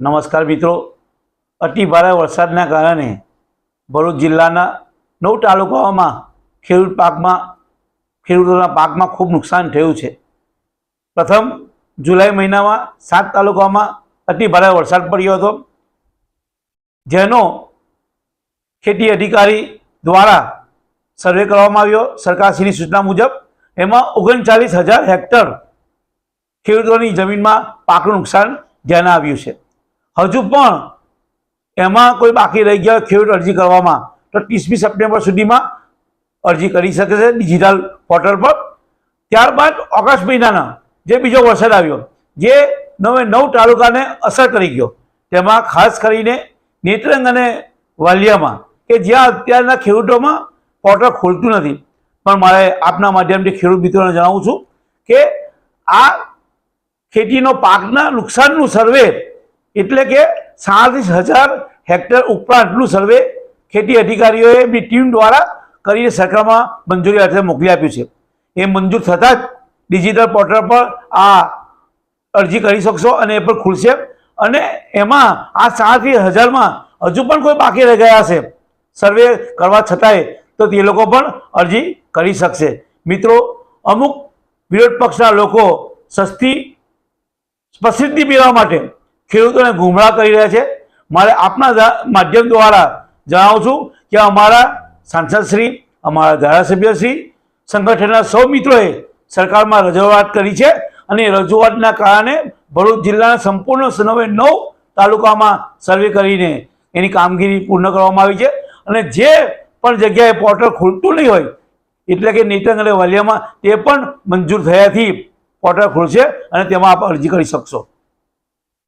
નમસ્કાર મિત્રો. અતિ ભારે વરસાદના કારણે ભરૂચ જિલ્લાના નવ તાલુકાઓમાં ખેડૂત પાકમાં, ખેડૂતોના પાકમાં ખૂબ નુકસાન થયું છે. પ્રથમ જુલાઈ મહિનામાં સાત તાલુકાઓમાં અતિ ભારે વરસાદ પડ્યો હતો. જેનો ખેતી અધિકારી દ્વારા સર્વે કરવામાં આવ્યો. સરકારશ્રીની સૂચના મુજબ એમાં ઓગણચાલીસ હજાર હેક્ટર ખેડૂતોની જમીનમાં પાકનું નુકસાન ધ્યાને આવ્યું છે. હજુ પણ એમાં કોઈ બાકી રહી ગયા ખેડૂત અરજી કરવામાં, તો ત્રીસમી સપ્ટેમ્બર સુધીમાં અરજી કરી શકે છે ડિજિટલ પોર્ટલ પર. ત્યારબાદ ઓગસ્ટ મહિનાના જે બીજો વરસાદ આવ્યો, જે નવે નવ તાલુકાને અસર કરી ગયો, તેમાં ખાસ કરીને નેત્રંગ અને વાલિયામાં, કે જ્યાં અત્યારના ખેડૂતોમાં પોર્ટલ ખોલતું નથી. પણ મારે આપના માધ્યમથી ખેડૂત મિત્રોને જણાવું છું કે આ ખેતીનો પાકના નુકસાનનું સર્વે એટલે કે સાડત્રીસ હજાર હેક્ટર ઉપરાંતનું સર્વે ખેતી અધિકારીઓએ બી ટીમ દ્વારા કરીને સરકારમાં મંજૂરી અર્થે મોકલી આપ્યું છે. એ મંજૂર થતાં જ ડિજિટલ પોર્ટલ પર આ અરજી કરી શકશો અને એ પણ ખુલશે. અને એમાં આ સાડત્રીસ હજારમાં હજુ પણ કોઈ બાકી રહી ગયા હશે. સર્વે કરવા છતાંય તો તે લોકો પણ અરજી કરી શકશે. મિત્રો, અમુક વિરોધ પક્ષના લોકો સસ્તી, પ્રસિદ્ધિ મેળવવા માટે ખેડૂતોને ગુમરાહ કરી રહ્યા છે. મારે આપના માધ્યમ દ્વારા જણાવું છું કે અમારા સાંસદશ્રી, અમારા ધારાસભ્યશ્રી, સંગઠનના સૌ મિત્રોએ સરકારમાં રજૂઆત કરી છે અને રજૂઆતના કારણે ભરૂચ જિલ્લાના સંપૂર્ણ નવે નવ તાલુકામાં સર્વે કરીને એની કામગીરી પૂર્ણ કરવામાં આવી છે અને જે પણ જગ્યાએ પોર્ટલ ખુલતું નહીં હોય, એટલે કે નેત્રંગ અને વાલિયામાં, તે પણ મંજૂર થયાથી પોર્ટલ ખુલશે અને તેમાં આપ અરજી કરી શકશો.